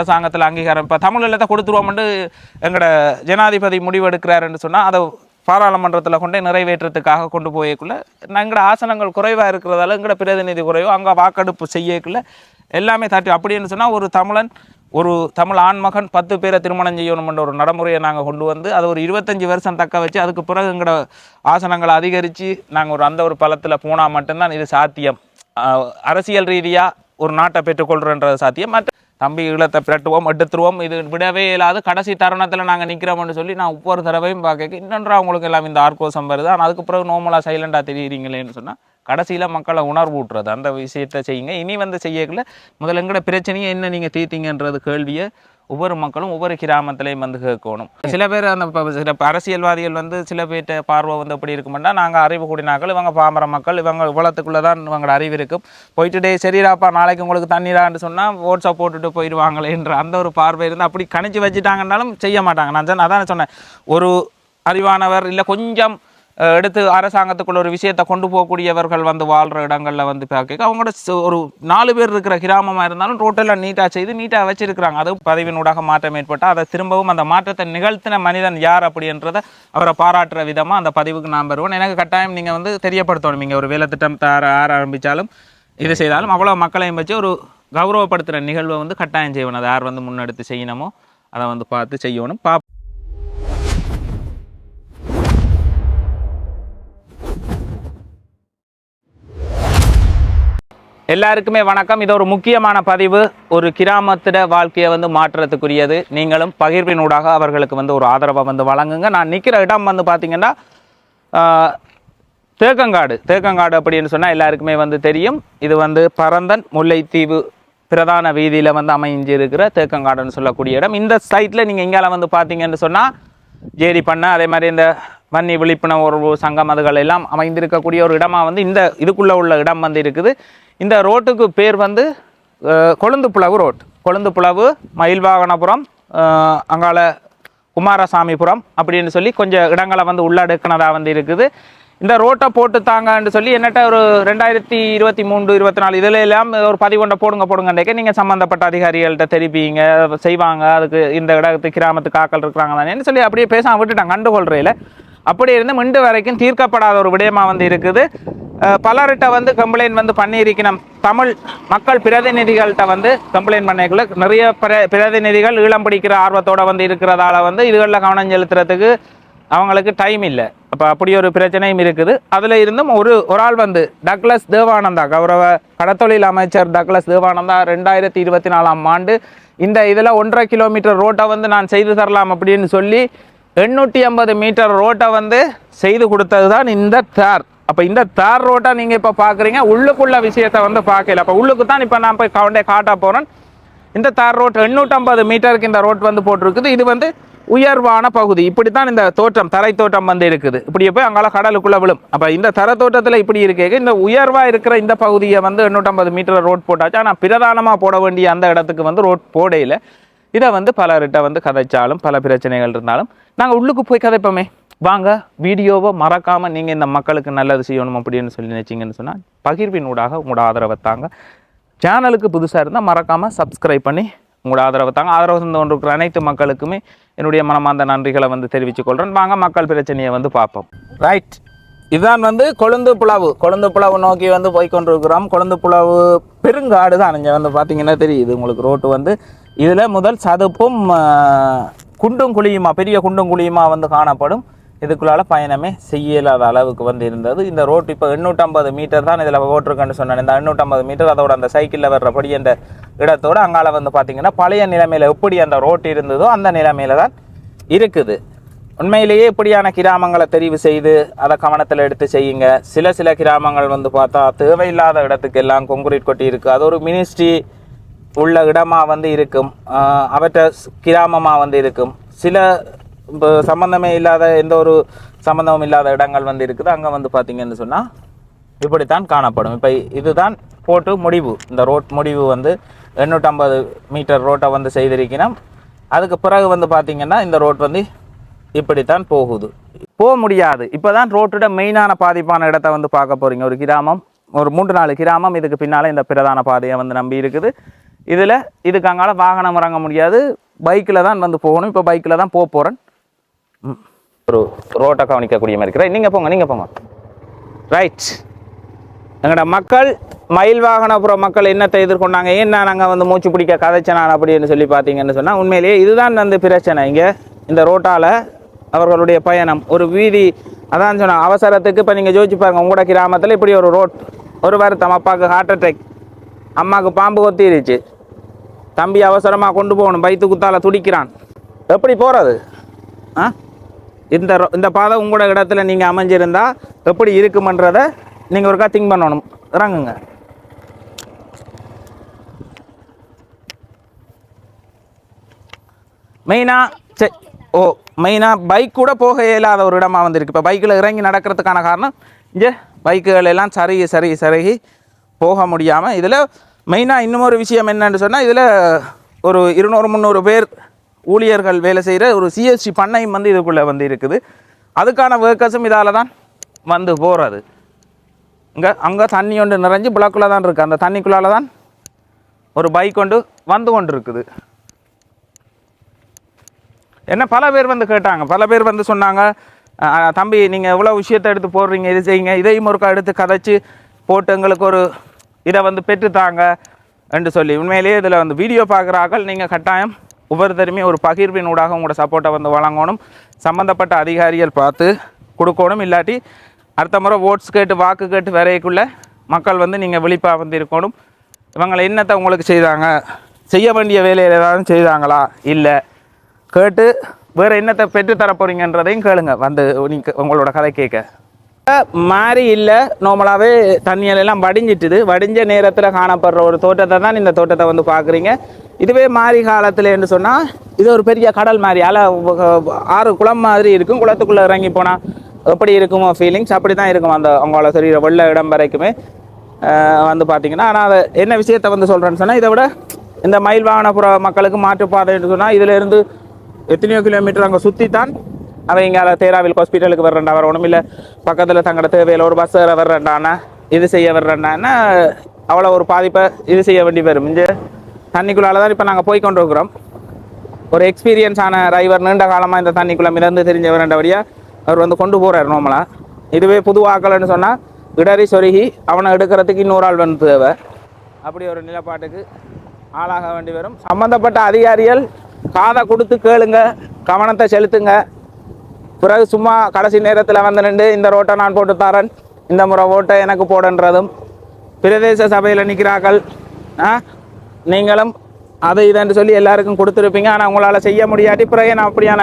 அரசாங்கத்தில் அங்கீகாரம். இப்போ தமிழில் தான் கொடுத்துருவோம்னு எங்களோட ஜனாதிபதி முடிவெடுக்கிறாருன்னு சொன்னால் அதை பாராளுமன்றத்தில் கொண்டு நிறைவேற்றத்துக்காக கொண்டு போயக்குள்ளே எங்களோட ஆசனங்கள் குறைவாக இருக்கிறதால எங்களோட பிரதிநிதி குறைவோ அங்கே வாக்கெடுப்பு செய்யக்குள்ள எல்லாமே தட்டி அப்படின்னு சொன்னால் ஒரு தமிழன் ஒரு தமிழ் ஆண்மகன் பத்து பேரை திருமணம் செய்யணும்ன்ற ஒரு நடைமுறையை நாங்கள் கொண்டு வந்து அது ஒரு இருபத்தஞ்சி வருஷம் தக்க வச்சு அதுக்கு பிறகு எங்களோட ஆசனங்களை அதிகரித்து நாங்கள் ஒரு அந்த ஒரு பலத்தில் போனால் மட்டும்தான் இது சாத்தியம். அரசியல் ரீதியாக ஒரு நாட்டை பெற்றுக்கொள்றன்றது சாத்தியம். மற்ற தம்பி ஈழத்தை பிரட்டுவோம் எடுத்துருவோம். இது விடவே இல்லாத கடைசி தருணத்தில் நாங்கள் நிற்கிறோம்னு சொல்லி நான் ஒவ்வொரு தடவையும் பார்க்க இன்னொன்றா அவங்களுக்கு எல்லாம் இந்த ஆர்கோசம் வருது. ஆனால் அதுக்கு பிறகு நோமலாக சைலண்டாக தெரியுறீங்களேன்னு சொன்னால் கடைசியில் மக்களை உணர்வு ஊட்டுறது அந்த விஷயத்தை செய்யுங்க. இனி வந்து செய்யக்குள்ள முதல்ல எங்கட பிரச்சனையை என்ன நீங்கள் தீர்த்தீங்கன்றது கேள்வியை ஒவ்வொரு மக்களும் ஒவ்வொரு கிராமத்திலையும் வந்து கேட்கணும். சில பேர் அந்த சில அரசியல்வாதிகள் வந்து சில பேர்கிட்ட பார்வை வந்து எப்படி இருக்குமெண்டா நாங்கள் அறிவு கூடினாக்கள் இவங்க பாமர மக்கள் இவங்க இவ்வளத்துக்குள்ளே தான் இவங்களோட அறிவு இருக்கும் போயிட்டு டே சரிடாப்பா நாளைக்கு உங்களுக்கு தண்ணீரான்னு சொன்னால் ஓட்ஸை போட்டுட்டு போயிடுவாங்களேன்ற அந்த ஒரு பார்வை இருந்து அப்படி கணிச்சு வச்சுட்டாங்கன்னாலும் செய்ய மாட்டாங்க. நான் சொன்ன- அதான் சொன்னேன். ஒரு அறிவானவர் இல்லை கொஞ்சம் எடுத்து அரசாங்கத்துக்குள்ள ஒரு விஷயத்தை கொண்டு போகக்கூடியவர்கள் வந்து வாழ்கிற இடங்களில் வந்து பார்க்க அவங்களோட ஒரு நாலு பேர் இருக்கிற கிராமமாக இருந்தாலும் டோட்டலாக நீட்டாக செய்து நீட்டாக வச்சிருக்கிறாங்க. அதுவும் பதவியினூடாக மாற்றம் ஏற்பட்டால் அதை திரும்பவும் அந்த மாற்றத்தை நிகழ்த்தின மனிதன் யார் அப்படின்றத அவரை பாராட்டுற விதமாக அந்த பதிவுக்கு நான் பெறுவேன் எனக்கு கட்டாயம் நீங்கள் வந்து தெரியப்படுத்தணும். நீங்கள் ஒரு வேலை திட்டம் தர ஆரம்பித்தாலும் இது செய்தாலும் அவ்வளோ மக்களையும் வச்சு ஒரு கௌரவப்படுத்துகிற நிகழ்வை வந்து கட்டாயம் செய்யணும் அதை யார் வந்து முன்னெடுத்து செய்யணுமோ அதை வந்து பார்த்து செய்யணும். பா எல்லாருக்குமே வணக்கம். இது ஒரு முக்கியமான பதிவு. ஒரு கிராமத்திட வாழ்க்கையை வந்து மாற்றுறதுக்குரியது. நீங்களும் பகிர்வினூடாக அவர்களுக்கு வந்து ஒரு ஆதரவை வந்து வழங்குங்க. நான் நிற்கிற இடம் வந்து பார்த்தீங்கன்னா தேக்கங்காடு. தேக்கங்காடு அப்படின்னு சொன்னால் எல்லாருக்குமே வந்து தெரியும். இது வந்து பரந்தன் முல்லைத்தீவு பிரதான வீதியில் வந்து அமைஞ்சு இருக்கிற தேக்கங்காடுன்னு சொல்லக்கூடிய இடம். இந்த சைட்டில் நீங்கள் எங்கேயால வந்து பார்த்தீங்கன்னு சொன்னால் ஜேடி பண்ண அதே மாதிரி இந்த வன்னி விழிப்புணர்வு சங்கம் அதுகள் எல்லாம் அமைந்திருக்கக்கூடிய ஒரு இடமாக வந்து இந்த இதுக்குள்ளே உள்ள இடம் வந்து இருக்குது. இந்த ரோட்டுக்கு பேர் வந்து கொழுந்து புலவு ரோட். கொழுந்து புலவு மயில்வாகனபுரம் அங்கால குமாரசாமிபுரம் அப்படின்னு சொல்லி கொஞ்சம் இடங்களை வந்து உள்ளடக்கினதாக வந்து இருக்குது. இந்த ரோட்டை போட்டு தாங்கன்னு சொல்லி என்னட்ட ஒரு ரெண்டாயிரத்தி இருபத்தி மூணு இருபத்தி நாலு இதில் எல்லாம் ஒரு பதிவொண்டை போடுங்க போடுங்கன்றக்க நீங்கள் சம்மந்தப்பட்ட அதிகாரிகள்கிட்ட தெரிவிங்க செய்வாங்க. அதுக்கு இந்த இடத்து கிராமத்துக்கு ஆக்கள் இருக்கிறாங்க தானேன்னு சொல்லி அப்படியே பேசாமல் விட்டுட்டாங்க கண்டுகொள்றையில். அப்படி இருந்து மிண்டு வரைக்கும் தீர்க்கப்படாத ஒரு விடயமா வந்து இருக்குது. பலர்கிட்ட வந்து கம்ப்ளைண்ட் வந்து பண்ணியிருக்கணும். தமிழ் மக்கள் பிரதிநிதிகள்கிட்ட வந்து கம்ப்ளைண்ட் பண்ணிக்கல நிறைய பிர பிரதிநிதிகள் ஈழம் பிடிக்கிற ஆர்வத்தோட வந்து இருக்கிறதால வந்து இதுகளில் கவனம் செலுத்துறதுக்கு அவங்களுக்கு டைம் இல்லை. அப்போ அப்படி ஒரு பிரச்சனையும் இருக்குது. அதில் இருந்தும் ஒரு ஒரு ஆள் வந்து டக்ளஸ் தேவானந்தா கௌரவ கடத்தொழில் அமைச்சர் டக்ளஸ் தேவானந்தா ரெண்டாயிரத்தி இருபத்தி நாலாம் ஆண்டு இந்த இதில் ஒன்றரை கிலோமீட்டர் ரோட்டை வந்து நான் செய்து தரலாம் அப்படின்னு சொல்லி எண்ணூற்றி ஐம்பது மீட்டர் ரோட்டை வந்து செய்து கொடுத்தது தான் இந்த தார். அப்போ இந்த தார் ரோட்டை நீங்கள் இப்போ பார்க்குறீங்க உள்ளுக்குள்ள விஷயத்தை வந்து பார்க்கல. அப்போ உள்ளுக்கு தான் இப்போ நான் போய் கவுண்டே காட்ட போகிறேன் இந்த தார் ரோட் எண்ணூற்றம்பது மீட்டருக்கு இந்த ரோட் வந்து போட்டிருக்குது. இது வந்து உயர்வான பகுதி. இப்படி தான் இந்த தோற்றம் தரை தோட்டம் வந்து இருக்குது. இப்படியே போய் அங்கால கடலுக்குள்ளே விழும். அப்போ இந்த தரை தோட்டத்தில் இப்படி இருக்கே இந்த உயர்வாக இருக்கிற இந்த பகுதியை வந்து எண்ணூற்றம்பது மீட்டர் ரோட் போட்டாச்சு. ஆனால் பிரதானமாக போட வேண்டிய அந்த இடத்துக்கு வந்து ரோட் போடையில் இதை வந்து பலர்கிட்ட வந்து கதைச்சாலும் பல பிரச்சனைகள் இருந்தாலும் நாங்கள் உள்ளுக்கு போய் கதைப்போமே. வாங்க வீடியோவை மறக்காமல் நீங்கள் இந்த மக்களுக்கு நல்லது செய்யணும் அப்படின்னு சொல்லி நினச்சிங்கன்னு சொன்னால் பகிர்வின் ஊடாக உங்களோட ஆதரவை தாங்க. சேனலுக்கு புதுசாக இருந்தால் மறக்காமல் சப்ஸ்கிரைப் பண்ணி உங்களோட ஆதரவை தாங்க. ஆதரவு தந்து கொண்டிருக்கிற அனைத்து மக்களுக்குமே என்னுடைய மனமார்ந்த நன்றிகளை வந்து தெரிவித்துக்கொள்கிறேன் வாங்க மக்கள் பிரச்சனையை வந்து பார்ப்போம். ரைட் இதுதான் வந்து கொழுந்து புலாவு. கொழுந்து புலாவு நோக்கி வந்து போய்கொண்டிருக்கிறோம் கொழுந்து புலாவு பெருங்காடு தான் நீங்கள் வந்து பார்த்தீங்கன்னா தெரியுது. உங்களுக்கு ரோட்டு வந்து இதில் முதல் சதுப்பும் குண்டும் குழியுமா பெரிய குண்டும் குழியுமா வந்து காணப்படும். இதுக்குள்ளால் பயணமே செய்யலாத அளவுக்கு வந்து இருந்தது. இந்த ரோட் இப்போ எண்ணூற்றம்பது மீட்டர் தான் இதில் போட்டிருக்கேன்னு சொன்னேன். இந்த எண்ணூற்றம்பது மீட்டர் அதோட அந்த சைக்கிளில் வர்றபடி என்ற இடத்தோட அங்கால வந்து பார்த்தீங்கன்னா பழைய நிலைமையில் எப்படி அந்த ரோட் இருந்ததோ அந்த நிலைமையில் தான் இருக்குது. உண்மையிலேயே இப்படியான கிராமங்களை தெரிவு செய்து அதை கவனத்தில் எடுத்து செய்யுங்க. சில சில கிராமங்கள் வந்து பார்த்தா தேவையில்லாத இடத்துக்கு எல்லாம் கொங்குரீட் கொட்டி இருக்குது அது ஒரு மினிஸ்ட்ரி உள்ள இடமாக வந்து இருக்கும் அவற்றை கிராமமாக வந்து இருக்கும். சில இப்போ சம்பந்தமே இல்லாத எந்த ஒரு சம்பந்தமும் இல்லாத இடங்கள் வந்து இருக்குது. அங்கே வந்து பார்த்திங்கன்னு சொன்னால் இப்படித்தான் காணப்படும். இப்போ இதுதான் போட்டு முடிவு. இந்த ரோட் முடிவு வந்து எண்ணூற்றம்பது மீட்டர் ரோட்டை வந்து செய்திருக்கணும் அதுக்கு பிறகு வந்து பார்த்திங்கன்னா இந்த ரோட் வந்து இப்படித்தான் போகுது. போக முடியாது. இப்போ தான் ரோட்டோட மெயினான பாதிப்பான இடத்த வந்து பார்க்க போகிறீங்க ஒரு கிராமம் ஒரு மூன்று நாலு கிராமம் இதுக்கு பின்னால் இந்த பிரதான பாதையை வந்து நம்பி இருக்குது. இதில் இதுக்கு அங்கால வாகனம் இறங்க முடியாது. பைக்கில் தான் வந்து போகணும். இப்போ பைக்கில் தான் போக போகிறேன் ஒரு ரோட்டை கவனிக்கக்கூடிய மாதிரி இருக்கிறேன் நீங்கள் போங்க நீங்கள் போங்க. ரைட் எங்களோட மக்கள் மயில் வாகனப்புற மக்கள் என்னத்தை எதிர்கொண்டாங்க? ஏன்னா நாங்கள் வந்து மூச்சு பிடிக்க கதைச்சனான் அப்படின்னு சொல்லி பார்த்தீங்கன்னு சொன்னால் உண்மையிலேயே இதுதான் வந்து பிரச்சனை. இங்கே இந்த ரோட்டால் அவர்களுடைய பயணம். ஒரு வீதி அதான் சொன்னால் அவசரத்துக்கு இப்போ நீங்கள் ஜோதிச்சு பாருங்கள் உங்களோட கிராமத்தில் இப்படி ஒரு ரோட் ஒரு வருத்தம். அப்பாவுக்கு ஹார்ட் அட்டாக் அம்மாவுக்கு பாம்பு கொத்திருச்சு. தம்பி அவசரமாக கொண்டு போகணும் பைத்து குத்தால துடிக்கிறான். எப்படி போகிறது ஆ? இந்த இந்த பாதை உங்களோட இடத்துல நீங்கள் அமைஞ்சிருந்தா எப்படி இருக்குமன்றதை நீங்கள் ஒருக்கா திங்க் பண்ணணும். இறங்குங்க. மெயினாக சரி ஓ மெயினாக பைக் கூட போக இயலாத ஒரு இடமா வந்திருக்கு. இப்போ பைக்கில் இறங்கி நடக்கிறதுக்கான காரணம் இங்கே பைக்குகள் எல்லாம் சருகி சருகி சருகி போக முடியாமல் இதில் மெயினாக இன்னும் ஒரு விஷயம் என்னன்னு சொன்னால் இதில் ஒரு இருநூறு முந்நூறு பேர் ஊழியர்கள் வேலை செய்கிற ஒரு சிஎஸ்சி பண்ணையும் வந்து இதுக்குள்ளே வந்து இருக்குது. அதுக்கான ஒர்க்கர்ஸும் இதால் தான் வந்து போகிறது இங்கே அங்கே தண்ணி ஒன்று நிறைஞ்சு பிளாக்குள்ளே தான் இருக்குது அந்த தண்ணிக்குள்ளால தான் ஒரு பைக் கொண்டு வந்து கொண்டு இருக்குது என்ன பல பேர் வந்து கேட்டாங்க. பல பேர் வந்து சொன்னாங்க தம்பி நீங்கள் எவ்வளோ விஷயத்தை எடுத்து போடுறீங்க இது செய்யுங்க இதையும் ஒருக்கா எடுத்து கதைச்சி போட்டு எங்களுக்கு ஒரு இதை வந்து பெற்றுத்தாங்க என்று சொல்லி உண்மையிலேயே இதில் வந்து வீடியோ பார்க்குறாக்கள் நீங்கள் கட்டாயம் ஒவ்வொருத்தருமே ஒரு பகிர்வின் ஊடாக உங்களோட சப்போர்ட்டை வந்து வழங்கணும். சம்மந்தப்பட்ட அதிகாரிகள் பார்த்து கொடுக்கணும். இல்லாட்டி அடுத்த முறை ஓட்ஸ் கேட்டு வாக்கு கேட்டு வரையக்குள்ள மக்கள் வந்து நீங்கள் விழிப்பாக வந்து இருக்கணும். இவங்களை என்னத்தை உங்களுக்கு செய்தாங்க? செய்ய வேண்டிய வேலையில் ஏதாவது செய்தாங்களா? இல்லை. கேட்டு வேறு என்னத்தை பெற்றுத்தர போகிறீங்கன்றதையும் கேளுங்க. வந்து நீங்கள் உங்களோட கதை கேட்க. மாறி இல்லை. நார்மலாகவே தண்ணியில எல்லாம் வடிஞ்சிட்டுது. வடிஞ்ச நேரத்தில் காணப்படுற ஒரு தோட்டத்தை தான் இந்த தோட்டத்தை வந்து பார்க்குறீங்க. இதுவே மாறி காலத்தில் என்று சொன்னால் இது ஒரு பெரிய கடல் மாதிரி அலை ஆறு குளம் மாதிரி இருக்கும். குளத்துக்குள்ளே இறங்கி போனால் எப்படி இருக்குமோ ஃபீலிங்ஸ் அப்படி தான் இருக்கும் அந்த அவங்களோட சரீர வெள்ள இடம் வரைக்குமே. வந்து பார்த்தீங்கன்னா ஆனால் அதை என்ன விஷயத்தை வந்து சொல்கிறேன்னு சொன்னால் இதை விட இந்த மயில் வாகனப்புற மக்களுக்கு மாற்றுப்பாதைன்னு சொன்னால் இதிலேருந்து எத்தனையோ கிலோமீட்டர் அங்கே சுற்றி தான் அவன் இங்கே தேராவில் ஹாஸ்பிட்டலுக்கு வர்றேன்டா வரணும் இல்லை பக்கத்தில் தங்கட தேவையில் ஒரு பஸ் வேறு வர்றேன்டானா இது செய்ய வர்றேன்டான்னா அவ்வளோ ஒரு பாதிப்பை இது செய்ய வேண்டி வரும் இங்கே தண்ணிக்குள்ளால தான் இப்போ நாங்கள் போய் கொண்டு இருக்கிறோம் ஒரு எக்ஸ்பீரியன்ஸ் ஆன டிரைவர் நீண்ட காலமாக இந்த தண்ணிக்குள்ள மிதந்து தெரிஞ்சவரண்டபடியாக அவர் வந்து கொண்டு போகிறார் நோமலாக இதுவே புது வாக்கள்னு சொன்னால் இடறி சொருகி அவனை எடுக்கிறதுக்கு இன்னொரு ஆள் வந்து தேவை அப்படி ஒரு நிலப்பாட்டுக்கு ஆளாக வேண்டி வரும் சம்மந்தப்பட்ட அதிகாரிகள் காதை கொடுத்து கேளுங்க கவனத்தை செலுத்துங்க பிறகு சும்மா கடைசி நேரத்தில் வந்து நின்று இந்த ரோட்டை நான் போட்டு தரேன். இந்த முறை ஓட்டை எனக்கு போடுன்றதும். பிரதேச சபையில் நிற்கிறார்கள் ஆ? நீங்களும் அதை இதுன்னு சொல்லி எல்லாருக்கும் கொடுத்துருப்பீங்க. ஆனால் உங்களால் செய்ய முடியாட்டி பிறகு நான் அப்படியான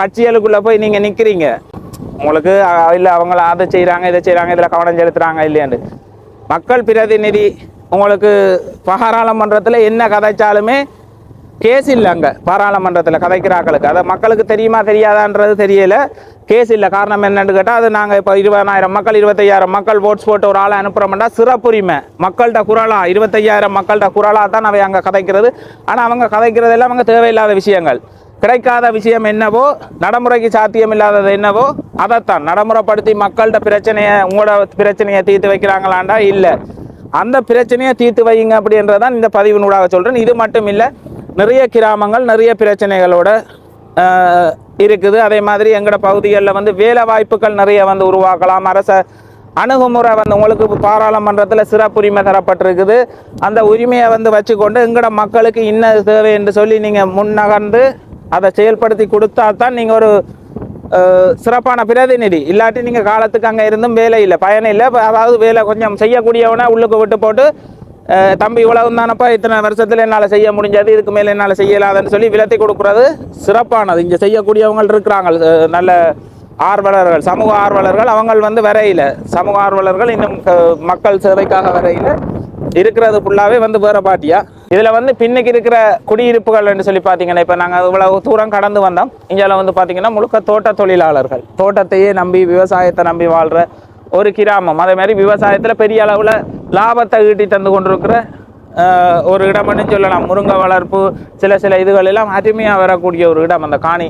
கட்சிகளுக்குள்ளே போய் நீங்கள் நிற்கிறீங்க உங்களுக்கு இல்லை அவங்கள அதை செய்கிறாங்க இதை செய்கிறாங்க இதில் கவனம் செலுத்துகிறாங்க இல்லையாண்டு? மக்கள் பிரதிநிதி உங்களுக்கு பாராளுமன்றத்தில் என்ன கதைச்சாலுமே கேஸ் இல்லை அங்கே. பாராளுமன்றத்தில் கதைக்கிறாக்களுக்கு. அதை மக்களுக்கு தெரியுமா தெரியாதான்றது தெரியல. கேஸ் இல்லை. காரணம் என்னன்னு கேட்டால் அது நாங்கள் இப்போ இருபதாயிரம் மக்கள் இருபத்தையாயிரம் மக்கள் ஓட்ஸ் போட்டு ஒரு ஆளை அனுப்புகிறோம்னா சிறப்புரிமை. மக்கள்கிட்ட குரலா? இருபத்தையாயிரம் மக்கள்கிட்ட குரலாக தான் அவை அங்கே கதைக்கிறது. ஆனால் அவங்க கதைக்கிறதெல்லாம் அவங்க தேவையில்லாத விஷயங்கள். கிடைக்காத விஷயம் என்னவோ நடைமுறைக்கு சாத்தியம் இல்லாதது என்னவோ அதைத்தான். நடைமுறைப்படுத்தி மக்கள்கிட்ட பிரச்சனையை உங்களோட பிரச்சனையை தீர்த்து வைக்கிறாங்களாண்டா? இல்லை. அந்த பிரச்சனையை தீர்த்து வைங்க அப்படின்றதான் இந்த பதிவு நூடாக சொல்கிறேன் இது மட்டும் இல்லை நிறைய கிராமங்கள் நிறைய பிரச்சனைகளோட இருக்குது. அதே மாதிரி எங்களோட பகுதிகளில் வந்து வேலை வாய்ப்புகள் நிறைய வந்து உருவாக்கலாம் அரச அணுகுமுறை வந்து உங்களுக்கு பாராளுமன்றத்தில் சிறப்புரிமை தரப்பட்டிருக்குது. அந்த உரிமையை வந்து வச்சுக்கொண்டு எங்களோட மக்களுக்கு இன்ன தேவை என்று சொல்லி நீங்கள் முன்னகர்ந்து அதை செயல்படுத்தி கொடுத்தா தான் நீங்கள் ஒரு சிறப்பான பிரதிநிதி. இல்லாட்டி நீங்கள் காலத்துக்கு அங்கே இருந்தும் வேலை இல்லை பயனில்லை. இல்லை அதாவது வேலை கொஞ்சம் செய்யக்கூடியவனை உள்ளுக்கு விட்டு போட்டு தம்பி இவ்வளவு தானப்பா இத்தனை வருஷத்தில் என்னால் செய்ய முடிஞ்சது இதுக்கு மேலே என்னால் செய்யலாதுன்னு சொல்லி விலத்தி கொடுக்குறது சிறப்பானது. இங்கே செய்யக்கூடியவங்க இருக்கிறாங்க நல்ல ஆர்வலர்கள் சமூக ஆர்வலர்கள் அவங்க வந்து வரையில. சமூக ஆர்வலர்கள் இன்னும் மக்கள் சேவைக்காக வரையில. இருக்கிறது ஃபுல்லாகவே வந்து வேற பாட்டியா. இதில் வந்து பின்னுக்கு இருக்கிற குடியிருப்புகள் என்று சொல்லி பார்த்தீங்கன்னா இப்போ நாங்கள் இவ்வளவு தூரம் கடந்து வந்தோம். இந்தியாவில் வந்து பார்த்தீங்கன்னா முழுக்க தோட்ட தொழிலாளர்கள். தோட்டத்தையே நம்பி விவசாயத்தை நம்பி வாழ்கிற ஒரு கிராமம். அதே மாதிரி விவசாயத்தில் பெரிய அளவில் லாபத்தை ஈட்டி தந்து கொண்டிருக்கிற ஒரு இடம்னு சொல்லலாம். முருங்கை வளர்ப்பு சில சில இதுகள் எல்லாம் அருமையாக வரக்கூடிய ஒரு இடம். அந்த காணி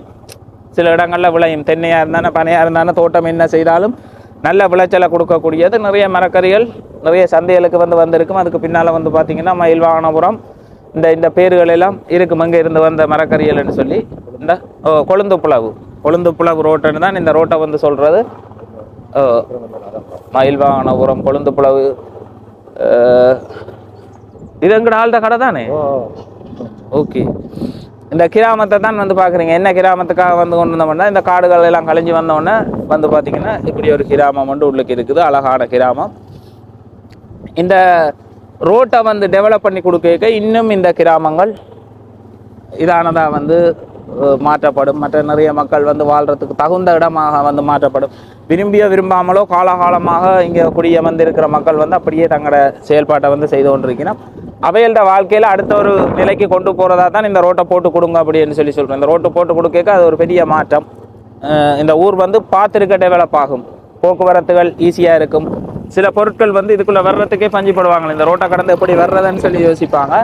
சில இடங்களில் விளையும். தென்னையாக இருந்தானே பனையாக இருந்தானே தோட்டம் என்ன செய்தாலும் நல்ல விளைச்சலை கொடுக்கக்கூடியது. நிறைய மரக்கறிகள் நிறைய சந்தைகளுக்கு வந்து வந்திருக்கும். அதுக்கு பின்னால் வந்து பார்த்திங்கன்னா மயில்வாகனபுரம் இந்த இந்த பேர்கள் எல்லாம் இருக்கும். அங்கே இருந்து வந்த மரக்கறிகள்னு சொல்லி. இந்த ஓ, கொழுந்து புலவு. கொழுந்து புலவு ரோட்டுன்னு தான் இந்த ரோட்டை வந்து சொல்கிறது சொல்றது ஓ, மயில்வாகனபுரம் கொழுந்து புலவு இது எங்கட ஆள்த கடை தானே? ஓகே. இந்த கிராமத்தை தான் வந்து பார்க்குறீங்க என்ன கிராமத்துக்காக வந்து கொண்டு வந்தோம்னா இந்த காடுகள் எல்லாம் கழிஞ்சு வந்தோடனே வந்து பார்த்தீங்கன்னா இப்படி ஒரு கிராமம் வந்து உள்ளுக்கு இருக்குது. அழகான கிராமம். இந்த ரோட்டை வந்து டெவலப் பண்ணி கொடுக்க இன்னும் இந்த கிராமங்கள் இதானதாக வந்து மாற்றப்படும். மற்ற நிறைய மக்கள் வந்து வாழ்றதுக்கு தகுந்த இடமாக வந்து மாற்றப்படும். விரும்பிய விரும்பாமலோ காலகாலமாக இங்கே குடிய வந்திருக்கிற மக்கள் வந்து அப்படியே தங்களோட செயல்பாட்டை வந்து செய்து கொண்டிருக்கிறோம். அவையோட வாழ்க்கையில் அடுத்த ஒரு நிலைக்கு கொண்டு போகிறதா தான் இந்த ரோட்டை போட்டு கொடுங்க அப்படின்னு சொல்லி சொல்கிறேன் இந்த ரோட்டு போட்டு கொடுக்க அது ஒரு பெரிய மாற்றம். இந்த ஊர் வந்து பார்த்துருக்க டெவலப் ஆகும். போக்குவரத்துகள் ஈஸியாக இருக்கும். சில பொருட்கள் வந்து இதுக்குள்ளே வர்றதுக்கே பஞ்சுப்படுவாங்க. இந்த ரோட்டை கடந்து எப்படி வர்றதுன்னு சொல்லி யோசிப்பாங்க.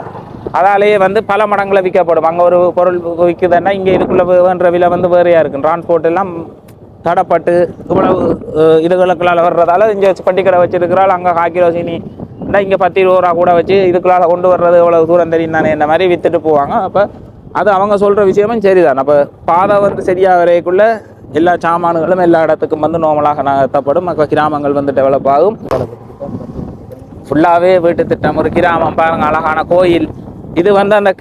அதாலேயே வந்து பல மடங்களில் விற்கப்படும். அங்கே ஒரு பொருள் விற்குதுன்னா இங்கே இதுக்குள்ளேன்ற விலை வந்து வேறையாக இருக்கும். டிரான்ஸ்போர்ட் எல்லாம் தடப்பட்டு இவ்வளவு இதுகளுக்குள்ளால் வர்றதால இங்கே பட்டிக்கடை வச்சிருக்கிறாள். அங்கே காக்கிரோசினி இங்கே பத்து இருபது ரூபா கூட வச்சு இதுக்குள்ளால் கொண்டு வர்றது இவ்வளோ தூரம் தெரியும் தானே இந்த மாதிரி விற்றுட்டு போவாங்க. அப்போ அது அவங்க சொல்கிற விஷயமும் சரிதான். அப்போ பாதை வந்து சரியாக வரைக்குள்ளே எல்லா சாமான்களும் எல்லா இடத்துக்கும் வந்து நோமலாக நகர்த்தப்படும். அப்போ கிராமங்கள் வந்து டெவலப் ஆகும். ஃபுல்லாகவே வீட்டு திட்டம். ஒரு கிராமம் பாருங்கள் அழகான கோயில். இது வந்து அந்த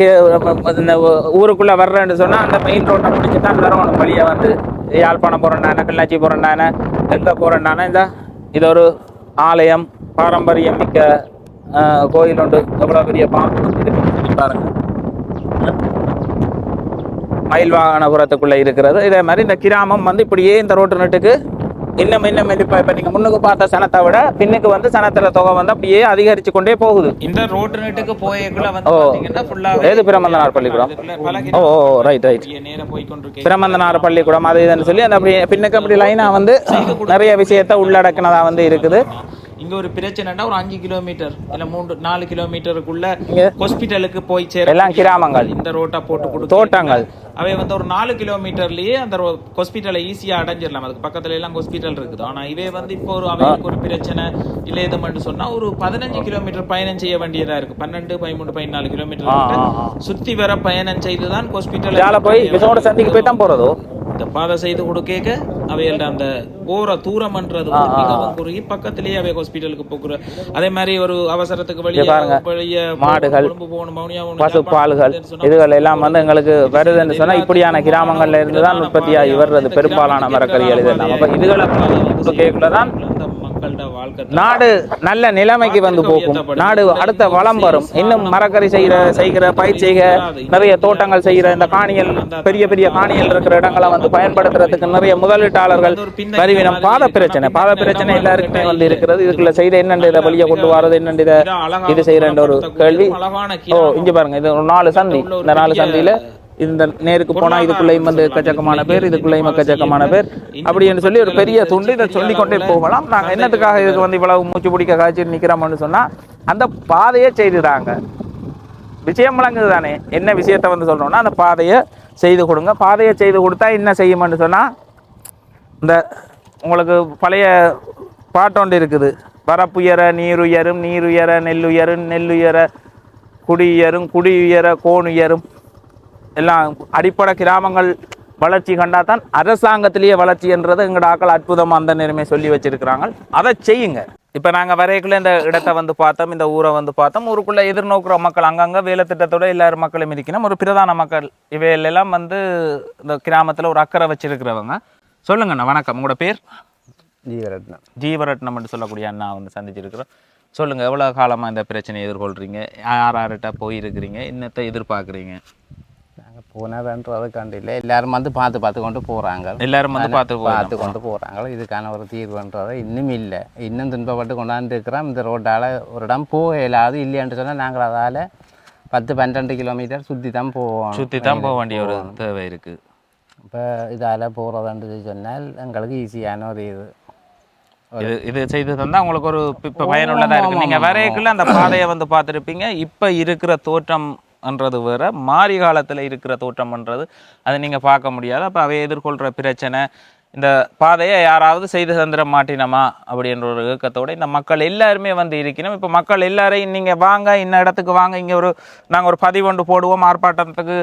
இந்த ஊருக்குள்ளே வர்றேன்னு சொன்னால் அந்த மெயின் ரோட்டை முடிச்சு தான் வரணும் வழியை வந்து யாழ்ப்பாணம் போகிறேன்டான கிள்ளாச்சி போகிறேன்டான எங்கே போகிறேன்டான இந்த. இது ஒரு ஆலயம் பாரம்பரியம் மிக்க கோயில் உண்டு. எவ்வளோ பெரிய பாம்பு பாருங்க. மயில் வாகனபுரத்துக்குள்ளே இருக்கிறது. இதே மாதிரி இந்த கிராமம் வந்து இப்படியே இந்த ரோட்டு நட்டுக்கு இன்னும் இன்னும் இப்போ இப்போ நீங்கள் முன்னுக்கு பார்த்த சனத்தை விட பின்னுக்கு வந்து சனத்துல தொகை வந்து அப்படியே அதிகரிச்சு கொண்டே போகுது. இந்த ரோட்டு நட்டுக்கு போயக்குள்ள வந்து ஏது பிரமந்தனார் பள்ளிக்கூடம் ஓ ஓ ரைட் ரைட் பிரமந்தனார் பள்ளிக்கூடம் அது இதுன்னு சொல்லி அந்த அப்படியே பின்னுக்கு அப்படி லைனாக வந்து நிறைய விஷயத்தை உள்ளடக்கினதா வந்து இருக்குது. இங்க ஒரு பிரச்சனைனா ஒரு அஞ்சு கிலோமீட்டர் இல்ல மூன்று நாலு கிலோமீட்டருக்குள்ள ஹாஸ்பிட்டலுக்கு போய் சேர எல்லாம் கிராமங்கள். இந்த ரோட்டா போட்டு கொடுத்து தோட்டங்கள். அவை வந்து ஒரு நாலு கிலோமீட்டர்லயே அந்த ஹாஸ்பிட்டலை ஈஸியா அடைஞ்சிடலாம். அதுக்கு பக்கத்துல எல்லாம் ஹாஸ்பிட்டல் இருக்குது. ஆனா இவே வந்து இப்போ ஒரு அவைகளுக்கு ஒரு பிரச்சனை இல்ல எதுமென்று சொன்னா ஒரு பதினஞ்சு கிலோமீட்டர் பயணம் செய்ய வேண்டியதா இருக்கு. பன்னெண்டு பதிமூணு பதினாலு கிலோமீட்டர். சுத்தி வர பயணம் செய்துதான் ஹாஸ்பிட்டல் போய் சந்திக்கு போய் தான் போகிறதோ இந்த பாதை செய்து கொடுக்க அவையோட அந்த போற தூரம்ன்றது மிகவும் குறுகி பக்கத்திலேயே அவை ஹாஸ்பிட்டலுக்கு போக்குற அதே மாதிரி ஒரு அவசரத்துக்கு வெளியே பாருங்க. வெளியே மாடுகள், கொழும்பு போகணும் மௌனியா போகணும், பசு யாழ்ப்பாணம் பால்கள் போகணும்னு சொன்னா இதுகள் எல்லாம் வந்து எங்களுக்கு வருதுன்னு சொன்னா இப்படியான கிராமங்கள்ல இருந்து தான் உற்பத்தியாகி வர்றது பெரும்பாலான மரக்கறிகள் இதெல்லாம் அப்ப இதுகளை தான் மக்கள்கிட்ட வாழ்க்கை நாடு நல்ல நிலைமைக்கு வந்து போகும். நாடு அடுத்த வளம் வரும். இன்னும் மரக்கறி செய்கிற செய்கிற பயிர் செய்க நிறைய தோட்டங்கள் செய்கிற இந்த காணிகள் பெரிய பெரிய காணிகள் இருக்கிற இடங்களை வந்து பயன்படுத்துறதுக்கு நிறைய முதலீட்டாளர்கள் வருவினம். பாத பிரச்சனை பாத பிரச்சனை எல்லாருக்குமே வந்து இருக்கிறது இதுக்குள்ள செய்த என்னென்ன இதை வெளியே கொண்டு வரது என்னென்ன இதை இது செய்யறன்ற ஒரு கேள்வி. ஓ இங்க பாருங்க இது ஒரு நாலு சந்தி. இந்த நாலு சந்தியில இந்த நேருக்கு போனா இதுக்குள்ளேயும் வந்து எக்கச்சக்கமான பேர் இதுக்குள்ளேயும் எக்கச்சக்கமான பேர் அப்படின்னு சொல்லி ஒரு பெரிய துண்டு இதை சொல்லி கொண்டே போகலாம். நாங்க என்னத்துக்காக இதுக்கு வந்து இவ்வளவு மூச்சு பிடிக்க காய்ச்சி நிக்கிறோம்னு சொன்னா அந்த பாதையை செய்துதாங்க. விஷயம் விளங்குது தானே என்ன விஷயத்த வந்து சொல்றோம்னா அந்த பாதையை செய்து கொடுங்க. பாதையை செய்து கொடுத்தா என்ன செய்யும்னு சொன்னா இந்த உங்களுக்கு பழைய பாட்டொண்டு இருக்குது. வரப்புயர நீருயரும் நீருயர நெல்லுயரும் நெல்லுயர குடியுயரும் குடியுயர கோணுயரும் எல்லாம் அடிப்படை கிராமங்கள் வளர்ச்சி கண்டா தான் அரசாங்கத்திலேயே வளர்ச்சி என்றது எங்களோட ஆக்கள் அற்புதமாக அந்த நேரமே சொல்லி வச்சிருக்கிறாங்க. அதை செய்யுங்க. இப்போ நாங்கள் வரைக்குள்ள இந்த இடத்தை வந்து பார்த்தோம் இந்த ஊரை வந்து பார்த்தோம். ஊருக்குள்ளே எதிர்நோக்குற மக்கள் அங்கங்கே வேலை திட்டத்தோட எல்லாரும் மக்களும் இருக்கணும் ஒரு பிரதான மக்கள் இவைகள் எல்லாம் வந்து இந்த கிராமத்தில் ஒரு அக்கறை வச்சிருக்கிறவங்க. சொல்லுங்கண்ணா வணக்கம். உங்களோட பேர்? ஜீவரத்னம் ஜீவரட்னம் என்று சொல்லக்கூடிய அண்ணா வந்து சந்திச்சிருக்கிறோம். சொல்லுங்கள் எவ்வளோ காலமாக இந்த பிரச்சனையை எதிர்கொள்கிறீங்க யார் யார்கிட்ட போயிருக்கிறீங்க? என்னத்தை எதிர்பார்க்குறீங்க? போனதுன்றதுக்காண்டு இல்லை எல்லாரும் வந்து பார்த்து பார்த்து கொண்டு போகிறாங்க எல்லாரும் வந்து பார்த்து பார்த்து கொண்டு போகிறாங்க இதுக்கான ஒரு தீர்வுன்றது இன்னும் இல்லை. இன்னும் துன்பப்பட்டு கொண்டாந்து இருக்கிறோம். இந்த ரோட்டால் ஒரு இடம் போக இயலாது இல்லையான்னு சொன்னால் நாங்கள் அதால் பத்து பன்னெண்டு கிலோமீட்டர் சுற்றி தான் போவோம். சுற்றி தான் போக வேண்டிய ஒரு தேவை இருக்குது இப்போ இதால் போகிறதுன்றது சொன்னால் எங்களுக்கு ஈஸியான ஒரு இது. இது இது செய்து தந்தா உங்களுக்கு ஒரு இப்போ பயனுள்ளதாக இருக்கு. நீங்கள் வரைக்குள்ள அந்த பாதையை வந்து பார்த்துருப்பீங்க. இப்போ இருக்கிற என்றது வேற மாறி காலத்தில் இருக்கிற தோற்றம்ன்றது அதை நீங்கள் பார்க்க முடியாது. அப்போ அவை எதிர்கொள்கிற பிரச்சனை இந்த பாதையை யாராவது செய்து தந்திர மாட்டினமா அப்படின்ற ஒரு இயக்கத்தோடு இந்த மக்கள் எல்லாருமே வந்து இருக்கணும். இப்போ மக்கள் எல்லாரையும் நீங்கள் வாங்க இந்த இடத்துக்கு வாங்க இங்கே ஒரு நாங்கள் ஒரு பதிவொன்று போடுவோம் ஆர்ப்பாட்டத்துக்கு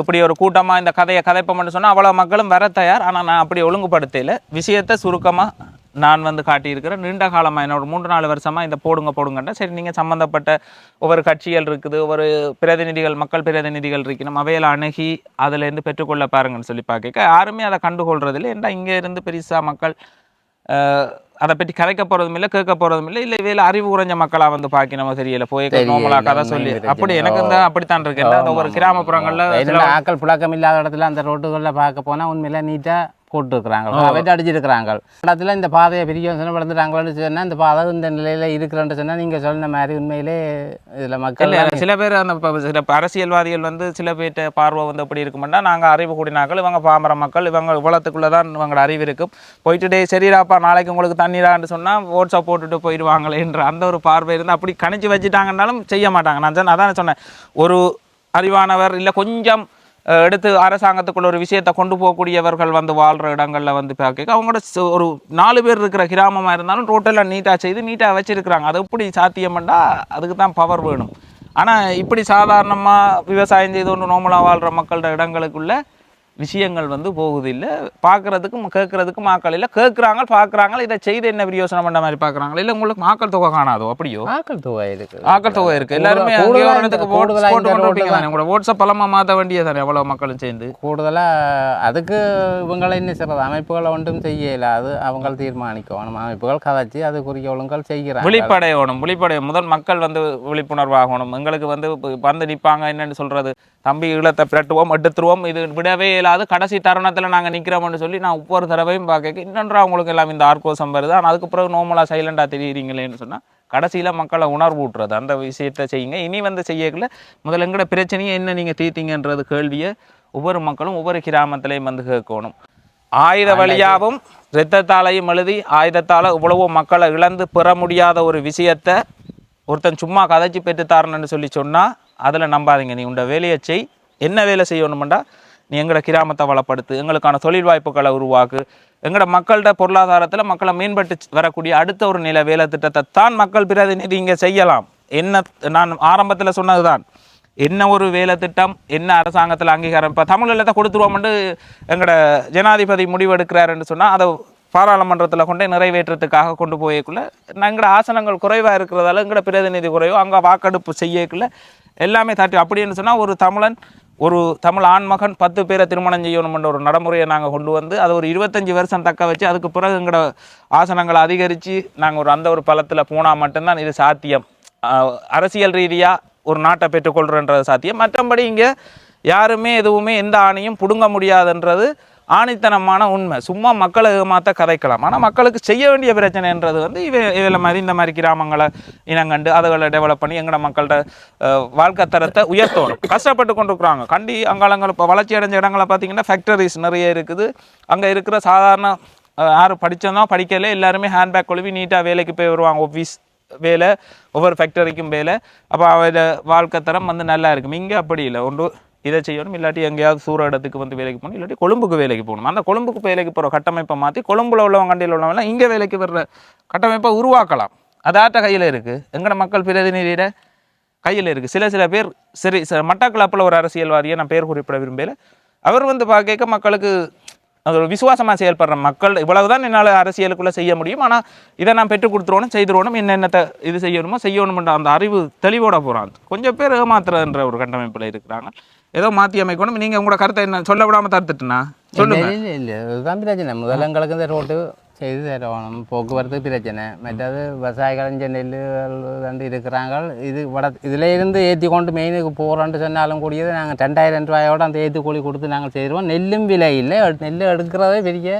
இப்படி ஒரு கூட்டமாக இந்த கதையை கதைப்போம்னு சொன்னால் அவ்வளோ மக்களும் வர தயார். ஆனால் நான் அப்படி ஒழுங்குபடுத்தல. விஷயத்தை சுருக்கமாக நான் வந்து காட்டியிருக்கிறேன். நீண்ட காலமாக என்னோட மூன்று நாலு வருஷமாக இந்த போடுங்க போடுங்கன்ற சரி நீங்கள் சம்மந்தப்பட்ட ஒவ்வொரு கட்சிகள் இருக்குது ஒவ்வொரு பிரதிநிதிகள் மக்கள் பிரதிநிதிகள் இருக்கணும் அவையில் அணுகி அதிலேருந்து பெற்றுக்கொள்ள பாருங்கன்னு சொல்லி பார்க்க. யாருமே அதை கண்டுகொள்றதில்லை. ஏன்டா இங்கே இருந்து பெருசாக மக்கள் அதை பற்றி கதைக்க போகிறதும் இல்லை கேட்க போகிறதும் இல்லை. இல்லை இவையில் அறிவு குறைஞ்ச மக்களாக வந்து பார்க்கணுமோ தெரியல. போய் நோமலா கதை சொல்லி. அப்படி எனக்கு இந்த அப்படித்தான் இருக்கு. அந்த ஒவ்வொரு கிராமப்புறங்களில் ஆக்கள் புழக்கம் இல்லாத இடத்துல அந்த ரோட்டுகளில் பார்க்க போனால் உண்மையில நீட்டாக போட்டுருக்குறாங்க. அவற்றை அடிச்சிருக்கிறாங்க. இடத்துல இந்த பாதையை பெரிய வளர்ந்துட்டாங்கன்னு சொன்னால் இந்த பாதை இந்த நிலையில் இருக்கிறேன்னு சொன்னால் நீங்கள் சொன்ன மாதிரி உண்மையிலே இதில் மக்கள் சில பேர் அந்த சில அரசியல்வாதிகள் வந்து சில பேர்ட்ட பார்வை வந்து எப்படி இருக்குமெண்டா நாங்கள் அறிவு கூடினாக்கள் இவங்க பாமர மக்கள் இவங்க உலகத்துக்குள்ளே தான் இவங்களோட அறிவு இருக்கும். போயிட்டு டே சரிடாப்பா நாளைக்கு உங்களுக்கு தண்ணீரான்னு சொன்னால் வாட்ஸ்அப் போட்டுட்டு போயிடுவாங்களேன்ற அந்த ஒரு பார்வை இருந்து அப்படி கணிச்சு வச்சுட்டாங்கன்னாலும் செய்ய மாட்டாங்க. நான் அதான் சொன்னேன். ஒரு அறிவானவர் இல்லை கொஞ்சம் எடுத்து அரசாங்கத்துக்குள்ள ஒரு விஷயத்தை கொண்டு போகக்கூடியவர்கள் வந்து வாழ்கிற இடங்களில் வந்து பார்க்க அவங்களோட ஒரு நாலு பேர் இருக்கிற கிராமமாக இருந்தாலும் டோட்டலாக நீட்டாக செய்து நீட்டாக வச்சுருக்கிறாங்க. அது எப்படி சாத்தியம்ண்டா அதுக்கு தான் பவர் வேணும். ஆனால் இப்படி சாதாரணமாக விவசாயம் செய்து கொண்டு நோமலாக வாழ்கிற மக்களோட இடங்களுக்குள்ளே விஷயங்கள் வந்து போகுது இல்லை பார்க்குறதுக்கும் கேட்குறதுக்கும் ஆக்கள் இல்லை. கேட்குறாங்க பார்க்குறாங்க இதை செய்து என்ன பிரயோசனம் பண்ண மாதிரி பார்க்குறாங்களா? இல்லை உங்களுக்கு மக்கள் தொகை காணாதோ? அப்படியோ? ஆக்கள் தொகை இருக்குது ஆக்கள் தொகை இருக்கு. எல்லாருமே உங்களோட வாட்ஸ்அப் பலமாக மாற்ற வேண்டியது தானே. எவ்வளோ மக்களும் சேர்ந்து? கூடுதலாக அதுக்கு இவங்களை என்ன செய்கிறது அமைப்புகளை ஒன்றும் செய்ய இயலாது அவங்க தீர்மானிக்கணும். அமைப்புகள் கதைச்சி அதுக்குரிய ஒழுங்கல் செய்கிறாங்க விழிப்படையணும். விழிப்படைய முதல் மக்கள் வந்து விழிப்புணர்வாகணும். எங்களுக்கு வந்து வந்து நிற்பாங்க என்னன்னு சொல்றது? தம்பி ஈழத்தை பிரட்டுவோம் எடுத்துருவோம். இது விடவே இல்லாது கடைசி தருணத்தில் நாங்கள் நிற்கிறோம்னு சொல்லி நான் ஒவ்வொரு தடவையும் பார்க்க இன்னொன்றா உங்களுக்கு எல்லாம் இந்த ஆர்கோசம் வருது ஆனால் அதுக்கு பிறகு நோமலாக சைலண்டாக தெரியுறீங்களேன்னு சொன்னால் கடைசியில் மக்களை உணர்வு ஊட்டுறது. அந்த விஷயத்தை செய்யுங்க. இனி வந்து செய்யக்குள்ள முதல்ல எங்கட பிரச்சனையை என்ன நீங்கள் தீர்த்தீங்கன்றது கேள்வியை ஒவ்வொரு மக்களும் ஒவ்வொரு கிராமத்திலையும் வந்து கேட்கணும். ஆயுத வழியாகவும் இரத்தத்தாலையும் எழுதி ஆயுதத்தால் இவ்வளவோ மக்களை இழந்து பெற முடியாத ஒரு விஷயத்தை ஒருத்தன் சும்மா கதைச்சி பெற்றுத்தாரன்னு சொல்லி சொன்னால் அதில் நம்பாதீங்க. நீ உண்ட வேலையை செய். என்ன வேலை செய்யணுமெண்டா நீ எங்களோட கிராமத்தை வளப்படுத்து எங்களுக்கான தொழில் வாய்ப்புகளை உருவாக்கு. எங்களோட மக்கள்கிட்ட பொருளாதாரத்தில் மக்களை மேம்பட்டு வரக்கூடிய அடுத்த ஒரு நில வேலை திட்டத்தை தான் மக்கள் பிரதிநிதி இங்கே செய்யலாம். என்ன நான் ஆரம்பத்தில் சொன்னது தான் என்ன ஒரு வேலை திட்டம் என்ன அரசாங்கத்தில் அங்கீகாரம்? இப்போ தமிழில் தான் கொடுத்துருவோம்னு எங்களோட ஜனாதிபதி முடிவெடுக்கிறாருன்னு சொன்னால் அதை பாராளுமன்றத்தில் கொண்டு நிறைவேற்றத்துக்காக கொண்டு போயக்குள்ள எங்களோட ஆசனங்கள் குறைவாக இருக்கிறதால எங்களோட பிரதிநிதி குறைவோ அங்கே வாக்கெடுப்பு செய்யக்குள்ள எல்லாமே தாட்டி அப்படின்னு சொன்னால் ஒரு தமிழன் ஒரு தமிழ் ஆண்மகன் பத்து பேரை திருமணம் செய்யணும்ன்ற ஒரு நடைமுறையை நாங்கள் கொண்டு வந்து அது ஒரு இருபத்தஞ்சி வருஷம் தக்க வச்சு அதுக்கு பிறகு எங்களோட ஆசனங்களை அதிகரித்து நாங்கள் ஒரு அந்த ஒரு பலத்தில் போனால் மட்டும்தான் இது சாத்தியம். அரசியல் ரீதியாக ஒரு நாட்டை பெற்றுக்கொள்றன்றது சாத்தியம். மற்றபடி இங்கே யாருமே எதுவுமே எந்த ஆணையும் பிடுங்க முடியாதுன்றது ஆணித்தனமான உண்மை. சும்மா மக்களை ஏமாத்த கதைக்கலாம். ஆனால் மக்களுக்கு செய்ய வேண்டிய பிரச்சனைன்றது வந்து இவ இதில் மாதிரி இந்த மாதிரி கிராமங்களை இனங்கண்டு அதுகளை டெவலப் பண்ணி எங்களோட மக்கள்கிட்ட வாழ்க்கை தரத்தை உயர்த்தணும். கஷ்டப்பட்டு கொண்டு இருக்கிறாங்க கண்டி அங்காலங்கள் இப்போ வளர்ச்சி அடைஞ்ச இடங்களை பார்த்தீங்கன்னா ஃபேக்டரிஸ் நிறைய இருக்குது. அங்கே இருக்கிற சாதாரண யார் படித்தோம்னா படிக்கல. எல்லாருமே ஹேண்ட்பேக் கொழுவி நீட்டாக வேலைக்கு போய் வருவாங்க. ஆஃபீஸ் வேலை ஒவ்வொரு ஃபேக்டரிக்கும் வேலை. அப்போ அவ வாழ்க்கை தரம் வந்து நல்லா இருக்கும். இங்கே அப்படி இல்லை. ஒன்று இதை செய்யணும். இல்லாட்டி எங்கேயாவது சூற இடத்துக்கு வந்து வேலைக்கு போகணும். இல்லாட்டி கொழும்புக்கு வேலைக்கு போகணும். அந்த கொழும்புக்கு வேலைக்கு போகிற கட்டமைப்பை மாற்றி கொழும்புல உள்ளவங்க கண்டியில் உள்ளவங்களாம் இங்கே வேலைக்கு வர்ற கட்டமைப்பை உருவாக்கலாம். அதாட்ட கையில் இருக்குது எங்கட மக்கள் பிரதிநிதியிட கையில் இருக்குது சில சில பேர் சரி சில மட்டக்களப்பில் ஒரு அரசியல்வாதியை நான் பேர் குறிப்பிட விரும்பல. அவர் வந்து பார்க்க மக்களுக்கு அது ஒரு விசுவாசமாக செயல்படுற மக்கள். இவ்வளவுதான் என்னால் அரசியலுக்குள்ளே செய்ய முடியும். ஆனால் இதை நான் பெற்றுக் கொடுத்துருவோம் செய்திருவோம் என்னென்னத்தை இது செய்யணுமோ செய்யணுமென்ற அந்த அறிவு தெளிவோட போகிறான் கொஞ்சம் பேர் ஏமாத்துறன்ற ஒரு கட்டமைப்பில் இருக்கிறாங்க. ஏதோ மாற்றி அமைக்கணும். நீங்கள் உங்களோட கருத்தை என்ன சொல்ல விடாமல் தடுத்துட்டுனா? சொல்லுங்க. இல்லை இல்லை இதுதான் பிரச்சனை. முதல்ல எங்களுக்கு இந்த ரோட்டு செய்து தரணும். போக்குவரத்து பிரச்சனை. மற்றது விவசாயிகள் இங்கே நெல் வந்து இருக்கிறாங்க. இது வட இதில் இருந்து ஏற்றி கொண்டு மெயினுக்கு போகிறோன்ட்டு சொன்னாலும் கூடியது நாங்கள் ரெண்டாயிரம் ரூபாயோட அந்த ஏற்றி கூலி கொடுத்து நாங்கள் செய்கிறோம் நெல்லும் விலை இல்லை. நெல் எடுக்கிறதே பெரிய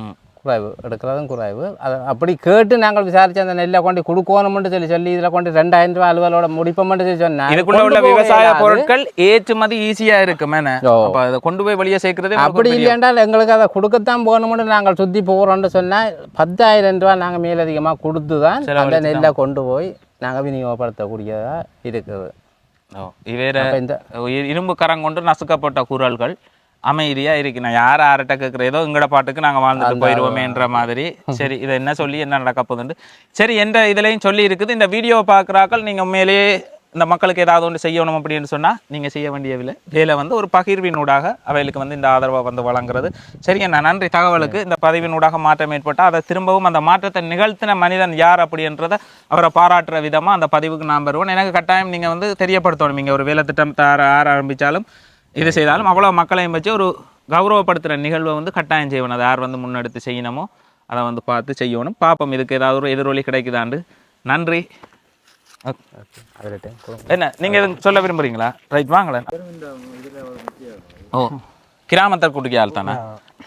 ம். குறைவு எடுக்கிறதும் குறைவு அது அப்படி கேட்டு நாங்கள் விசாரித்து அந்த நெல்லை கொண்டு கொடுக்கணும்னு சொல்லி சொல்லி இதில் கொண்டு ரெண்டாயிரம் ரூபாய் அலுவலோட முடிப்போம்னு சொல்லி இதுக்குள்ள உள்ள விவசாய பொருட்கள் ஏற்றுமதி ஈஸியா இருக்கு மேன. ஓ. அப்ப அதை கொண்டு போய் வெளியே சேர்க்கறதே அப்படி இல்லையென்றால் எங்களுக்கு அதை கொடுக்கத்தான் போகணும்னு நாங்கள் சுற்றி போகிறோம்னு சொன்னால் பத்தாயிரம் ரூபா நாங்கள் மேலதிகமாக கொடுத்து தான் அந்த நெல்லை கொண்டு போய் நாங்கள் விநியோகப்படுத்தக்கூடியதாக இருக்குது. இவேற இந்த இரும்பு கரம் கொண்டு நசுக்கப்பட்ட குரல்கள் அமைதியா இருக்கு நான் யார் யார்கிட்ட கேட்குற ஏதோ எங்கட பாட்டுக்கு நாங்க வாழ்ந்துட்டு போயிடுவோமேன்ற மாதிரி. சரி இதை என்ன சொல்லி என்ன நடக்க போகுதுன்னு சரி எந்த இதுலயும் சொல்லி இருக்குது. இந்த வீடியோவை பார்க்குறாக்கள் நீங்க உண்மையிலேயே இந்த மக்களுக்கு ஏதாவது ஒன்று செய்யணும் அப்படின்னு சொன்னா நீங்க செய்ய வேண்டிய வேலை. வேலை வந்து ஒரு பகிர்வினூடாக அவைகளுக்கு வந்து இந்த ஆதரவை வந்து வழங்குறது. சரி என்ன நன்றி. தகவலுக்கு இந்த பதிவினூடாக மாற்றம் ஏற்பட்டால் அதை திரும்பவும் அந்த மாற்றத்தை நிகழ்த்தின மனிதன் யார் அப்படின்றத அவரை பாராட்டுற விதமா அந்த பதிவுக்கு நான் வருவேன் எனக்கு கட்டாயம் நீங்க வந்து தெரியப்படுத்தணும். நீங்க ஒரு வேலை திட்டம் தர ஆரம்பிச்சாலும் இது செய்தாலும் அவ்வளோ மக்களையும் வச்சு ஒரு கௌரவப்படுத்துகிற நிகழ்வை வந்து கட்டாயம் செய்யணும். அதை யார் வந்து முன்னெடுத்து செய்யணுமோ அதை வந்து பார்த்து செய்யணும். பார்ப்போம் இதுக்கு ஏதாவது ஒரு எதிரொலி கிடைக்குதாண்டு. நன்றி. என்ன நீங்கள் எதுவும் சொல்ல விரும்புறீங்களா? ரைட் வாங்களேன். ஓ கிராமத்தை கூட்டிய ஆள் தானே?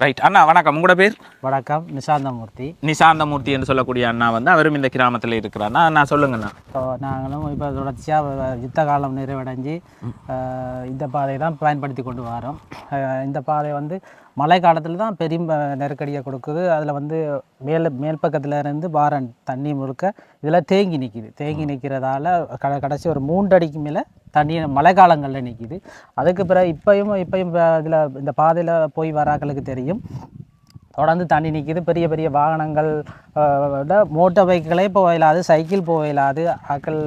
ரைட் அண்ணா வணக்கம். உங்களோட பேர்? வணக்கம். நிசாந்தமூர்த்தி. நிசாந்தமூர்த்தி என்று சொல்லக்கூடிய அண்ணா வந்து அவரும் இந்த கிராமத்தில் இருக்கிறார். நான் சொல்லுங்கண்ணா. இப்போ நாங்களும் இப்போ தொடர்ச்சியாக யுத்த காலம் நிறைவடைஞ்சு இந்த பாதையை தான் பயன்படுத்தி கொண்டு வரோம். இந்த பாதை வந்து மழை காலத்தில் தான் பெரிய நெருக்கடியை கொடுக்குது. அதில் வந்து மேல் மேல் பக்கத்தில் இருந்து வார தண்ணி முழுக்க இதில் தேங்கி நிற்கிது தேங்கி நிற்கிறதால க கடைசி ஒரு மூன்று அடிக்கு மேலே தண்ணி மழை காலங்களில் நிற்கிது அதுக்கு பிறகு இப்பயும் இப்பயும் இதில் இந்த பாதையில் போய் வராக்களுக்கு தெரியும். தொடர்ந்து தண்ணி நிற்கிது பெரிய பெரிய வாகனங்கள் மோட்டார் பைக்குகளே போக இயலாது சைக்கிள் போக இயலாது ஆக்கள்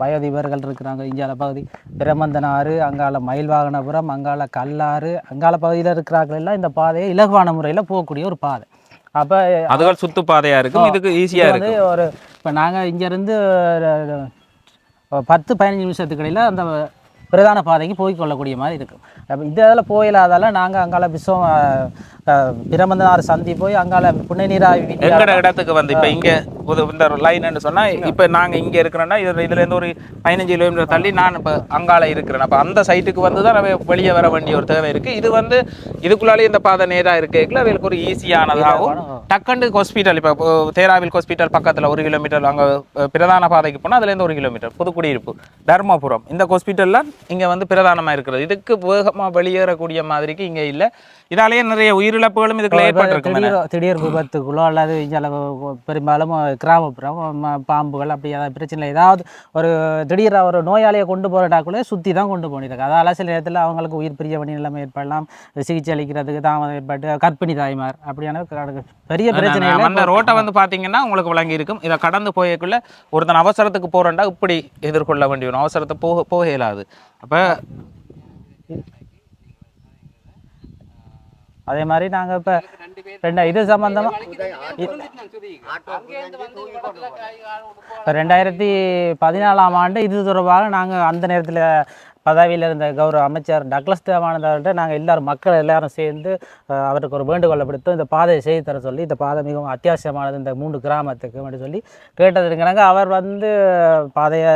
வயோதிபர்கள் இருக்கிறாங்க இஞ்சால பகுதி. பிரமந்தனாறு அங்கால மயில் வாகனபுரம் அங்கால கல்லாறு அங்கால பகுதியில் இருக்கிறார்கள் எல்லாம் இந்த பாதையை இலகுவான முறையில் போகக்கூடிய ஒரு பாதை. அப்போ அதுகள் சுத்து பாதையா இருக்கும். இதுக்கு ஈஸியா இது இருக்கு வந்து ஒரு இப்போ நாங்கள் இங்கேருந்து பத்து பதினஞ்சு நிமிஷத்துக்கு இடையில அந்த பிரதான பாதைக்கு போய் கொள்ளக்கூடிய மாதிரி இருக்கும் அப்போ இதில் போயிடாதால நாங்கள் அங்கால விஸ்வம் பிரமந்தனார் சந்தி போய் அங்கால புன்னை நீராவி எங்கட இடத்துக்கு வந்து இப்ப இங்க ஒரு இந்த லைன்னு சொன்னா இப்ப நாங்க இங்க இருக்கிறோம்னா இது இதுல இருந்து ஒரு பதினஞ்சு கிலோமீட்டர் தள்ளி நான் இப்ப அங்கால இருக்கிறேன். அப்ப அந்த சைட்டுக்கு வந்து தான் நம்ம வெளியே வர வேண்டிய ஒரு தேவை இருக்கு. இது வந்து இதுக்குள்ளாலே இந்த பாதை நேரா இருக்கேக்குள்ள அவங்களுக்கு ஒரு ஈஸியானதாகவும் டக்கண்டு ஹாஸ்பிட்டல் இப்போ தேராவில் ஹாஸ்பிட்டல் பக்கத்துல ஒரு கிலோமீட்டர் அங்க பிரதான பாதைக்கு போனா அதுல இருந்து ஒரு கிலோமீட்டர் புதுக்குடியிருப்பு தர்மபுரம். இந்த ஹாஸ்பிட்டல்ல இங்க வந்து பிரதானமா இருக்கிறது. இதுக்கு வேகமாக வெளியேறக்கூடிய மாதிரிக்கு இங்க இல்லை. இதாலேயே நிறைய உயிரிழப்புகளும் இதுக்குள்ள ஏற்பட்டிருக்கு திடீர் விபத்துக்குள்ளோ அல்லது பெரும்பாலும் கிராமப்புறம் பாம்புகள் அப்படி ஏதாவது பிரச்சனை ஏதாவது ஒரு திடீராக ஒரு நோயாளியை கொண்டு போகிறடாக்குள்ளே சுற்றி தான் கொண்டு போனிருக்கு. அதால் சில நேரத்தில் அவங்களுக்கு உயிர் பிரிய வேண்டிய நிலைமை ஏற்படலாம். சிகிச்சை அளிக்கிறதுக்கு தாமதம் ஏற்பட்டு கர்ப்பிணி தாய்மார் அப்படியான பெரிய அந்த பிரச்சனை ரோட்டை வந்து பாத்தீங்கன்னா உங்களுக்கு விளங்கி இருக்கும் இதை கடந்து போயக்குள்ள ஒருத்தன் அவசரத்துக்கு போறேன்டா இப்படி எதிர்கொள்ள வேண்டிய அவசரத்தை போக போக இயலாது. அப்ப அதே மாதிரி நாங்கள் இப்போ ரெண்டு இது சம்மந்தமாக இப்போ ரெண்டாயிரத்தி பதினாலாம் ஆண்டு இது தொடர்பாக நாங்கள் அந்த நேரத்தில் பதவியில் இருந்த கௌரவ அமைச்சர் டக்ளஸ் தேவானந்தர்கிட்ட நாங்கள் எல்லாரும் மக்கள் எல்லாரும் சேர்ந்து அவருக்கு ஒரு வேண்டுகோளை விடுத்து இந்த பாதையை செய்து தர சொல்லி இந்த பாதை மிகவும் அத்தியாவசியமானது. இந்த மூன்று கிராமத்துக்கு அப்படின்னு சொல்லி கேட்டதுங்கிறாங்க அவர் வந்து பாதையை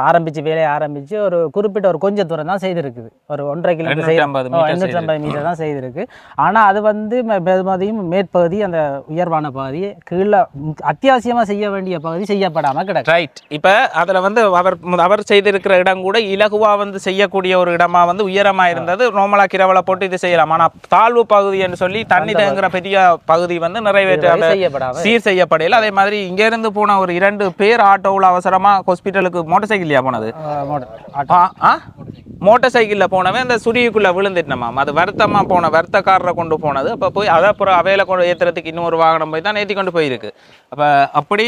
அஹ், ஆரம்பிச்சு வேலையை ஆரம்பிச்சு ஒரு குறிப்பிட்ட ஒரு கொஞ்சம் தூரம் தான் செய்திருக்குது. ஒரு ஒன்றரை கிலோமீட்டர் செய்ய 250 மீட்டர் எண்ணூற்றி ஐம்பது மீட்டர் தான் செய்திருக்கு. ஆனால் அது வந்து ம- பெருமதியும் மேற்பகுதி அந்த உயர்வான பகுதி கீழே அத்தியாவசியமாக செய்ய வேண்டிய பகுதி செய்யப்படாமல் கிடக்கு. ரைட் இப்ப அதுல வந்து அவர் அவர் செய்திருக்கிற இடம் கூட இலகுவா வந்து செய்யக்கூடிய ஒரு இடமா வந்து உயரமா இருந்தது. ரோமலா கிரவலை போட்டு இது செய்யலாம். ஆனா தாழ்வு பகுதி என்று சொல்லி தண்ணி தேங்குற பெரிய பகுதி வந்து நிறைவேற்ற சீர் செய்யப்படையில் அதே மாதிரி இங்க இருந்து போன ஒரு இரண்டு பேர் ஆட்டோவில் அவசரமா ஹாஸ்பிட்டலுக்கு மோட்டார் சைக்கிள்லையா போனது. மோட்டார் சைக்கிளில் போனவன் அந்த சுரியுக்குள்ளே விழுந்துட்டமாம் அது வருத்தமாக போன வருத்தக்காரரை கொண்டு போனது. அப்போ போய் அதை அப்புறம் அவையில கொண்டு ஏற்றுறதுக்கு இன்னொரு வாகனம் போய் தான் ஏற்றி கொண்டு போயிருக்கு. அப்போ அப்படி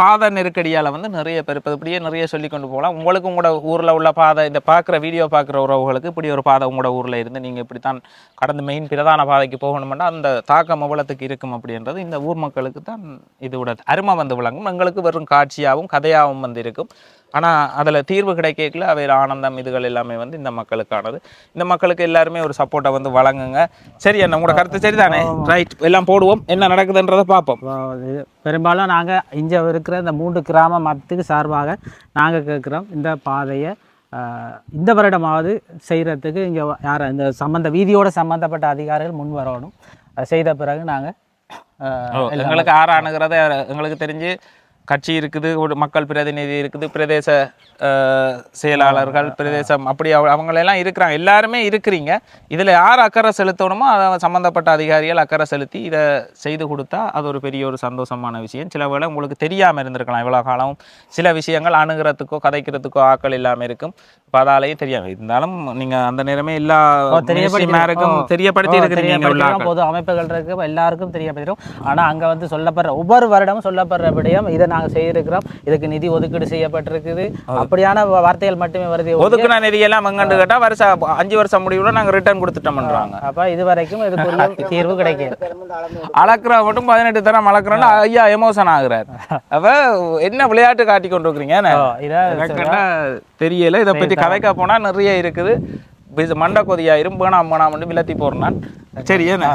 பாதை நெருக்கடியால் வந்து நிறைய பேர் இப்போ இப்படியே நிறைய சொல்லி கொண்டு போகலாம். உங்களுக்கு உங்களோட ஊரில் உள்ள பாதை இந்த பார்க்குற வீடியோ பார்க்குற உறவுகளுக்கு இப்படி ஒரு பாதை உங்களோட ஊரில் இருந்து நீங்கள் இப்படி தான் கடந்து மெயின் பிரதான பாதைக்கு போகணுமென்னா அந்த தாக்கம் எவ்வளோத்துக்கு இருக்கும் அப்படின்றது இந்த ஊர் மக்களுக்கு தான் இதோட அருமை வந்து விளங்கும். எங்களுக்கு வெறும் காட்சியாகவும் கதையாகவும் வந்து இருக்கும் ஆனால் அதில் தீர்வு கிடைக்கல. அவையில் ஆனந்தம் இதுகள் எல்லாமே வந்து இந்த மக்களுக்கானது. இந்த மக்களுக்கு எல்லாருமே ஒரு சப்போர்ட்டை வந்து வழங்குங்க. சரி என்ன? உங்களோட கருத்து சரிதானே? ரைட் எல்லாம் போடுவோம். என்ன நடக்குதுன்றதை பார்ப்போம். பெரும்பாலும் நாங்கள் இங்கே இருக்கிற இந்த மூன்று கிராம மதத்துக்கு சார்பாக நாங்கள் கேட்குறோம். இந்த பாதையை இந்த வருடமாவது செய்கிறதுக்கு இங்கே யார் இந்த சம்மந்த வீதியோட சம்மந்தப்பட்ட அதிகாரிகள் முன் வரணும். செய்த பிறகு நாங்கள் எங்களுக்கு ஆறு அணுகிறத எங்களுக்கு தெரிஞ்சு கட்சி இருக்குது ஒரு மக்கள் பிரதிநிதி இருக்குது பிரதேச செயலாளர்கள் பிரதேசம் அப்படி அவங்களெல்லாம் இருக்கிறாங்க. எல்லாருமே இருக்கிறீங்க. இதில் யார் அக்கறை செலுத்தணுமோ அதை சம்மந்தப்பட்ட அதிகாரிகள் அக்கறை செலுத்தி இதை செய்து கொடுத்தா அது ஒரு பெரிய ஒரு சந்தோஷமான விஷயம். சில வேளை உங்களுக்கு தெரியாமல் இருந்திருக்கலாம். இவ்வளோ காலம் சில விஷயங்கள் அணுகிறதுக்கோ கதைக்கிறதுக்கோ ஆக்கள் இல்லாமல் இருக்கும். இப்போ அதாலேயே தெரியும் இருந்தாலும் நீங்க அந்த நேரமே எல்லா மேருக்கும் தெரியப்படுத்தி இருக்கிறீங்க. பொது அமைப்புகள் இருக்கு எல்லாருக்கும் தெரியப்படுத்தும் ஆனா அங்க வந்து சொல்லப்படுற ஒவ்வொரு வருடமும் சொல்லப்படுற விடயம் இதை நாங்க செய்திருக்கிறோம். இதுக்கு நிதி ஒதுக்கீடு செய்யப்பட்டிருக்குது. அப்படியான வார்த்தைகள் மட்டுமே வருது. ஒதுக்குன நிதி எல்லாம் எங்கன்னு கேட்டா வருஷம் அஞ்சு வருஷம் முடிவுல நாங்க ரிட்டர்ன் கொடுத்துட்டோம்ன்றாங்க. அப்ப இது வரைக்கும் இதுக்குரிய தீர்வு கிடைக்கும். அளக்குற மட்டும் பதினெட்டு தரம் அளக்குறோன்னா ஐயா எமோஷன் ஆகுறாரு. அப்ப என்ன விளையாட்டு காட்டி கொண்டு இருக்கிறீங்க ஓ, இதை எனக்குன்னா பத்தி கதைக்க போனா நிறைய இருக்குது. மண்டை கொதியாயிரும் பேணாம் பேணாம் விலத்தி போடுறான் சரி என்ன